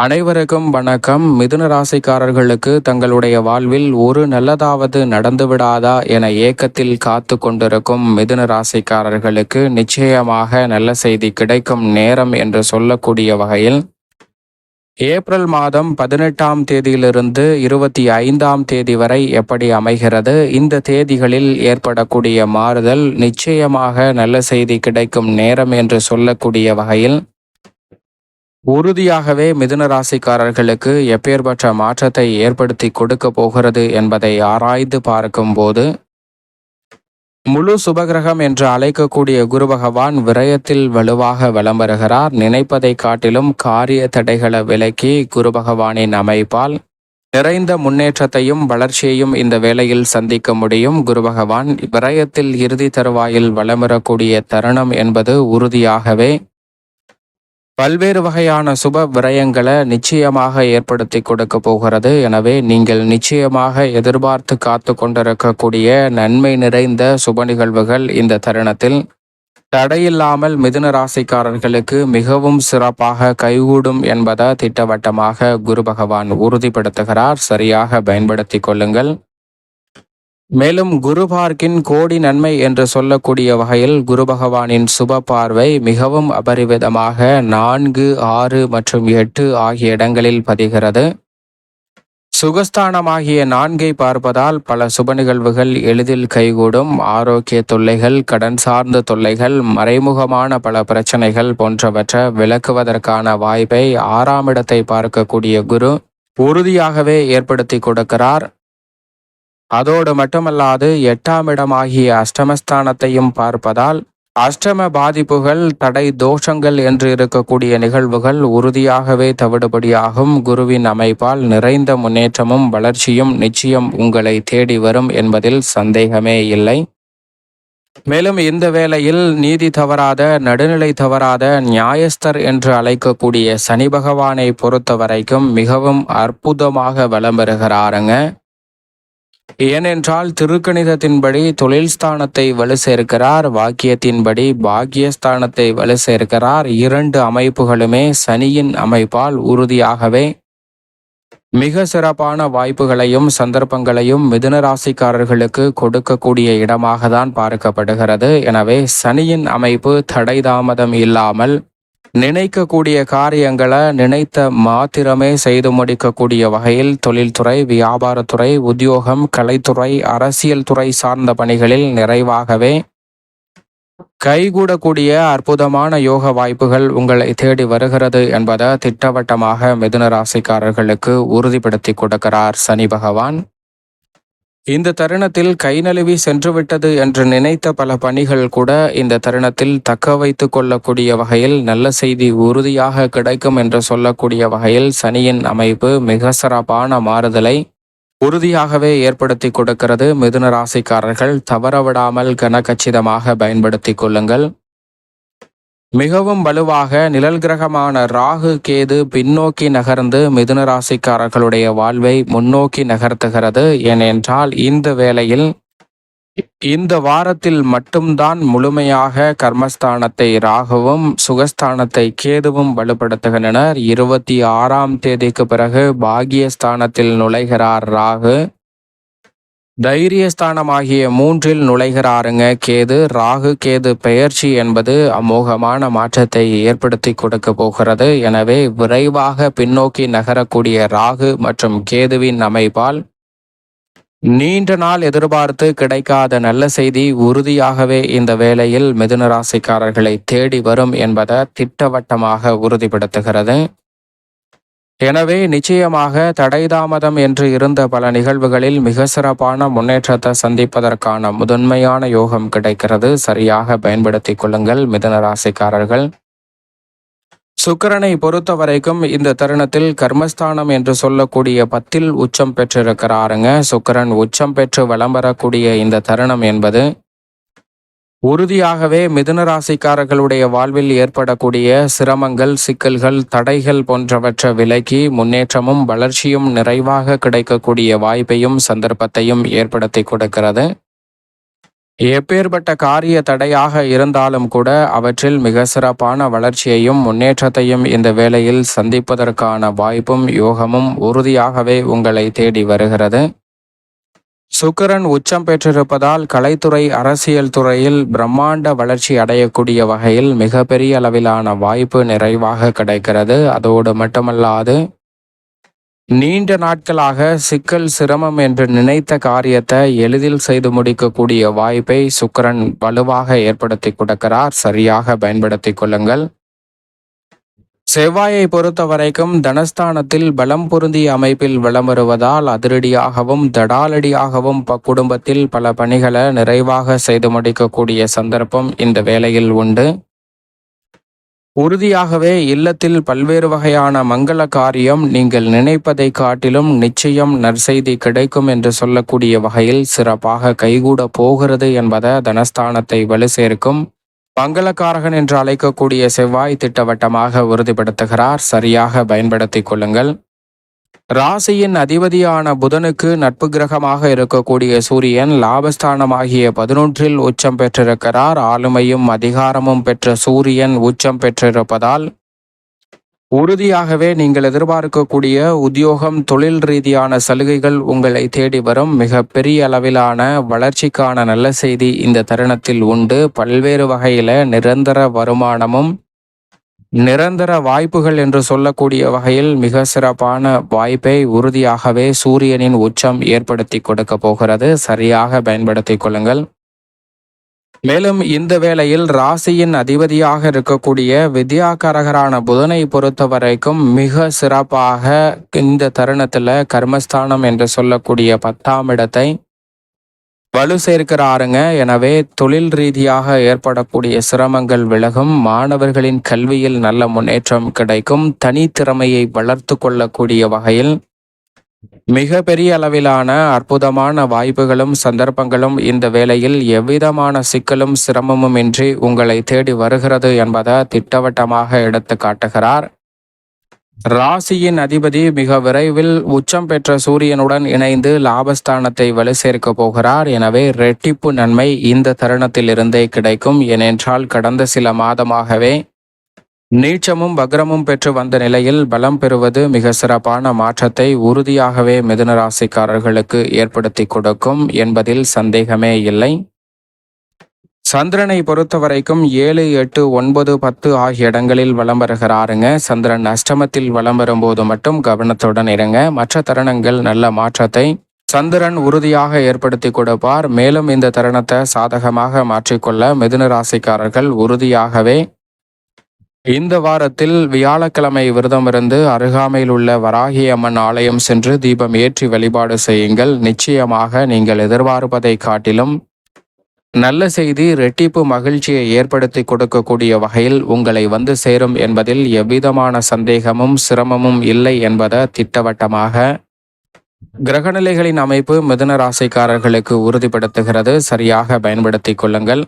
அனைவருக்கும் வணக்கம். மிதுன ராசிக்காரர்களுக்கு தங்களுடைய வாழ்வில் ஒரு நல்லதாவது நடந்துவிடாதா என ஏக்கத்தில் காத்து கொண்டிருக்கும் மிதுன ராசிக்காரர்களுக்கு நிச்சயமாக நல்ல செய்தி கிடைக்கும் நேரம் என்று சொல்லக்கூடிய வகையில் ஏப்ரல் மாதம் பதினெட்டாம் தேதியிலிருந்து இருபத்தி ஐந்தாம் தேதி வரை எப்படி அமைகிறது? இந்த தேதிகளில் ஏற்படக்கூடிய மாறுதல் நிச்சயமாக நல்ல செய்தி கிடைக்கும் நேரம் என்று சொல்லக்கூடிய வகையில் உறுதியாகவே மிதுன ராசிக்காரர்களுக்கு எப்பேற்பட்ட மாற்றத்தை ஏற்படுத்தி கொடுக்க போகிறது என்பதை ஆராய்ந்து பார்க்கும்போது முழு சுபகிரகம் என்று அழைக்கக்கூடிய குரு பகவான் விரயத்தில் வலுவாக வலம் வருகிறார். நினைப்பதை காட்டிலும் காரிய தடைகளை விலக்கி குரு பகவானின் அமைப்பால் நிறைந்த முன்னேற்றத்தையும் வளர்ச்சியையும் இந்த வேளையில் சந்திக்க முடியும். குரு பகவான் விரயத்தில் இறுதி தருவாயில் வளமரக்கூடிய தருணம் என்பது உறுதியாகவே பல்வேறு வகையான சுப விரயங்களை நிச்சயமாக ஏற்படுத்தி கொடுக்க போகிறது. எனவே நீங்கள் நிச்சயமாக எதிர்பார்த்து காத்து கொண்டிருக்கக்கூடிய நன்மை நிறைந்த சுப நிகழ்வுகள் இந்த தருணத்தில். தடையில்லாமல் மிதுன ராசிக்காரர்களுக்கு மிகவும் சிறப்பாக கைகூடும் என்பதை திட்டவட்டமாக குரு பகவான் உறுதிப்படுத்துகிறார். சரியாக பயன்படுத்தி கொள்ளுங்கள். மேலும் குரு பார்க்கின் கோடி நன்மை என்று சொல்லக்கூடிய வகையில் குரு பகவானின் சுப பார்வை மிகவும் அபரிவிதமாக நான்கு ஆறு மற்றும் எட்டு ஆகிய இடங்களில் பதிகிறது. சுகஸ்தானமாகிய நான்கை பார்ப்பதால் பல சுப நிகழ்வுகள் எளிதில் கைகூடும். ஆரோக்கிய தொல்லைகள் கடன் சார்ந்த தொல்லைகள் மறைமுகமான பல பிரச்சனைகள் போன்றவற்றை விளக்குவதற்கான வாய்ப்பை ஆறாம் இடத்தை பார்க்கக்கூடிய குரு உறுதியாகவே ஏற்படுத்தி கொடுக்கிறார். அதோடு மட்டுமல்லாது எட்டாம் இடமாகிய அஷ்டமஸ்தானத்தையும் பார்ப்பதால் அஷ்டம பாதிப்புகள் தடை தோஷங்கள் என்று இருக்கக்கூடிய நிகழ்வுகள் உறுதியாகவே தவிடுபடியாகும். குருவின் அமைப்பால் நிறைந்த முன்னேற்றமும் வளர்ச்சியும் நிச்சயம் உங்களை தேடி வரும் என்பதில் சந்தேகமே இல்லை. மேலும் இந்த வேளையில் நீதி தவறாத நடுநிலை தவறாத நியாயஸ்தர் என்று அழைக்கக்கூடிய சனி பகவானை பொறுத்த வரைக்கும் மிகவும் அற்புதமாக வலம் பெறுகிறாருங்க ஏனென்றால் திருக்கணிதத்தின்படி தொழில் ஸ்தானத்தை வலு சேர்க்கிறார் வாக்கியத்தின்படி பாக்கியஸ்தானத்தை வலு சேர்க்கிறார். இரண்டு அமைப்புகளுமே சனியின் அமைப்பால் உறுதியாகவே மிக சிறப்பான வாய்ப்புகளையும் சந்தர்ப்பங்களையும் மிதுன ராசிக்காரர்களுக்கு கொடுக்கக்கூடிய இடமாக தான் பார்க்கப்படுகிறது. எனவே சனியின் அமைப்பு தடை தாமதம் இல்லாமல் நினைக்கக்கூடிய காரியங்களை நினைத்த மாத்திரமே செய்து முடிக்கக்கூடிய வகையில் தொழில்துறை வியாபாரத்துறை உத்தியோகம் கலைத்துறை அரசியல் துறை சார்ந்த பணிகளில் நிறைவாகவே கைகூடக்கூடிய அற்புதமான யோக வாய்ப்புகள் உங்களை தேடி வருகிறது என்பதை திட்டவட்டமாக மிதுன ராசிக்காரர்களுக்கு உறுதிப்படுத்தி கொடுக்கிறார் சனி பகவான். இந்த தருணத்தில் கை நழுவி சென்றுவிட்டது என்று நினைத்த பல பணிகள் கூட இந்த தருணத்தில் தக்க வைத்து கொள்ளக்கூடிய வகையில் நல்ல செய்தி உறுதியாக கிடைக்கும் என்று சொல்லக்கூடிய வகையில் சனியின் அமைப்பு மிக சிறப்பான மாறுதலை உறுதியாகவே ஏற்படுத்தி கொடுக்கிறது. மிதுன ராசிக்காரர்கள் தவறவிடாமல் கனகச்சிதமாக பயன்படுத்தி கொள்ளுங்கள். மிகவும் வலுவாக நிழல் கிரகமான ராகு கேது பின்னோக்கி நகர்ந்து மிதுன ராசிக்காரர்களுடைய வாழ்வை முன்னோக்கி நகர்த்துகிறது. ஏனென்றால் இந்த வேளையில் இந்த வாரத்தில் மட்டும்தான் முழுமையாக கர்மஸ்தானத்தை ராகுவும் சுகஸ்தானத்தை கேதுவும் வலுப்படுத்துகின்றனர். இருபத்தி ஆறாம் தேதிக்கு பிறகு பாகியஸ்தானத்தில் நுழைகிறார் ராகு. தைரியஸ்தானமாகிய மூன்றில் நுழைகிறாருங்க கேது. ராகு கேது பெயர்ச்சி என்பது அமோகமான மாற்றத்தை ஏற்படுத்தி கொடுக்க போகிறது. எனவே விரைவாக பின்னோக்கி நகரக்கூடிய ராகு மற்றும் கேதுவின் அமைப்பால் நீண்ட நாள் எதிர்பார்த்து கிடைக்காத நல்ல செய்தி உறுதியாகவே இந்த வேளையில் மிதுனராசிக்காரர்களை தேடி வரும் என்பதை திட்டவட்டமாக உறுதிப்படுத்துகிறது. எனவே நிச்சயமாக தடைதாமதம் என்று இருந்த பல நிகழ்வுகளில் மிக சிறப்பான முன்னேற்றத்தை சந்திப்பதற்கான முதன்மையான யோகம் கிடைக்கிறது. சரியாக பயன்படுத்தி கொள்ளுங்கள் மிதன ராசிக்காரர்கள். சுக்கரனை பொறுத்த வரைக்கும் இந்த தருணத்தில் கர்மஸ்தானம் என்று சொல்லக்கூடிய பத்தில் உச்சம் பெற்றிருக்கிறாருங்க. சுக்கரன் உச்சம் பெற்று வளம் வரக்கூடிய இந்த தருணம் என்பது உறுதியாகவே மிதுன ராசிக்காரர்களுடைய வாழ்வில் ஏற்படக்கூடிய சிரமங்கள் சிக்கல்கள் தடைகள் போன்றவற்றை விலக்கி முன்னேற்றமும் வளர்ச்சியும் நிறைவாக கிடைக்கக்கூடிய வாய்ப்பையும் சந்தர்ப்பத்தையும் ஏற்படுத்தி கொடுக்கிறது. எப்பேற்பட்ட காரிய தடையாக இருந்தாலும் கூட அவற்றில் மிக சிறப்பான வளர்ச்சியையும் முன்னேற்றத்தையும் இந்த வேளையில் சந்திப்பதற்கான வாய்ப்பும் யோகமும் உறுதியாகவே உங்களை தேடி வருகிறது. சுக்கரன் உச்சம் பெற்றிருப்பதால் கலைத்துறை அரசியல் துறையில் பிரம்மாண்ட வளர்ச்சி அடையக்கூடிய வகையில் மிகப்பெரிய அளவிலான வாய்ப்பு நிறைவாக கிடைக்கிறது. அதோடு மட்டுமல்லாது நீண்ட நாட்களாக சிக்கல் சிரமம் என்று நினைத்த காரியத்தை எளிதில் செய்து முடிக்கக்கூடிய வாய்ப்பை சுக்கரன் வலுவாக ஏற்படுத்தி கொடுக்கிறார். சரியாக பயன்படுத்திக் கொள்ளுங்கள். செவ்வாயை பொறுத்த வரைக்கும் தனஸ்தானத்தில் பலம் பொருந்திய அமைப்பில் வலம் வருவதால் அதிரடியாகவும் தடாலடியாகவும் குடும்பத்தில் பல பணிகளை நிறைவாக செய்து முடிக்கக்கூடிய சந்தர்ப்பம் இந்த வேளையில் உண்டு. உறுதியாகவே இல்லத்தில் பல்வேறு வகையான மங்கள காரியம் நீங்கள் நினைப்பதை காட்டிலும் நிச்சயம் நற்செய்தி கிடைக்கும் என்று சொல்லக்கூடிய வகையில் சிறப்பாக கைகூட போகிறது என்பதை தனஸ்தானத்தை வலு சேர்க்கும் மங்களக்காரகன் என்று அழைக்கக்கூடிய செவ்வாய் திட்டவட்டமாக உறுதிப்படுத்துகிறார். சரியாக பயன்படுத்திக் கொள்ளுங்கள். ராசியின் அதிபதியான புதனுக்கு நட்பு கிரகமாக இருக்கக்கூடிய சூரியன் லாபஸ்தானமாகிய பதினொன்றில் உச்சம் பெற்றிருக்கிறார். ஆளுமையும் அதிகாரமும் பெற்ற சூரியன் உச்சம் பெற்றிருப்பதால் உறுதியாகவே நீங்கள் எதிர்பார்க்கக்கூடிய உத்தியோகம் தொழில் ரீதியான சலுகைகள் உங்களை தேடி வரும். மிக பெரிய அளவிலான வளர்ச்சிக்கான நல்ல செய்தி இந்த தருணத்தில் உண்டு. பல்வேறு வகையில நிரந்தர வருமானமும் நிரந்தர வாய்ப்புகள் என்று சொல்லக்கூடிய வகையில் மிக சிறப்பான வாய்ப்பை உறுதியாகவே சூரியனின் உச்சம் ஏற்படுத்தி கொடுக்க போகிறது. சரியாக பயன்படுத்திக் கொள்ளுங்கள். மேலும் இந்த வேளையில் ராசியின் அதிபதியாக இருக்கக்கூடிய வித்யாகரகரான புதனை பொறுத்த வரைக்கும் மிக சிறப்பாக இந்த தருணத்தில் கர்மஸ்தானம் என்று சொல்லக்கூடிய பத்தாம் இடத்தை வலு சேர்க்கிறாருங்க. எனவே தொழில் ரீதியாக ஏற்படக்கூடிய சிரமங்கள் விலகும். மாணவர்களின் கல்வியில் நல்ல முன்னேற்றம் கிடைக்கும். தனித்திறமையை வளர்த்து கொள்ளக்கூடிய வகையில் மிக பெரிய அளவிலான அற்புதமான வாய்ப்புகளும் சந்தர்ப்பங்களும் இந்த வேளையில் எவ்விதமான சிக்கலும் சிரமமும் இன்றி உங்களை தேடி வருகிறது என்பதை திட்டவட்டமாக எடுத்து காட்டுகிறார். ராசியின் அதிபதி மிக விரைவில் உச்சம் பெற்ற சூரியனுடன் இணைந்து லாபஸ்தானத்தை வலு சேர்க்க போகிறார். எனவே ரெட்டிப்பு நன்மை இந்த தருணத்திலிருந்தே கிடைக்கும். ஏனென்றால் கடந்த சில மாதமாகவே நீச்சமும் வக்ரமும் பெற்று வந்த நிலையில் பலம் பெறுவது மிக சிறப்பான மாற்றத்தை உறுதியாகவே மிதுனராசிக்காரர்களுக்கு ஏற்படுத்தி கொடுக்கும் என்பதில் சந்தேகமே இல்லை. சந்திரனை பொறுத்தவரைக்கும் ஏழு எட்டு ஒன்பது பத்து ஆகிய இடங்களில் வலம் வருகிறாருங்க. சந்திரன் அஷ்டமத்தில் வலம் வரும்போது மட்டும் கவனத்துடன் இருங்க. மற்ற தருணங்கள் நல்ல மாற்றத்தை சந்திரன் உறுதியாக ஏற்படுத்தி கொடுப்பார். மேலும் இந்த தருணத்தை சாதகமாக மாற்றிக்கொள்ள மிதுன ராசிக்காரர்கள் உறுதியாகவே இந்த வாரத்தில் வியாழக்கிழமை விரதமிருந்து அருகாமையில் உள்ள வராகி அம்மன் ஆலயம் சென்று தீபம் ஏற்றி வழிபாடு செய்யுங்கள். நிச்சயமாக நீங்கள் எதிர்பார்ப்பதை காட்டிலும் நல்ல செய்தி ரெட்டிப்பு மகிழ்ச்சியை ஏற்படுத்தி கொடுக்கக்கூடிய வகையில் உங்களை வந்து சேரும் என்பதில் எவ்விதமான சந்தேகமும் சிரமமும் இல்லை என்பதை திட்டவட்டமாக கிரகநிலைகளின் அமைப்பு மிதுன ராசிக்காரர்களுக்கு உறுதிப்படுத்துகிறது. சரியாக பயன்படுத்திக் கொள்ளுங்கள்.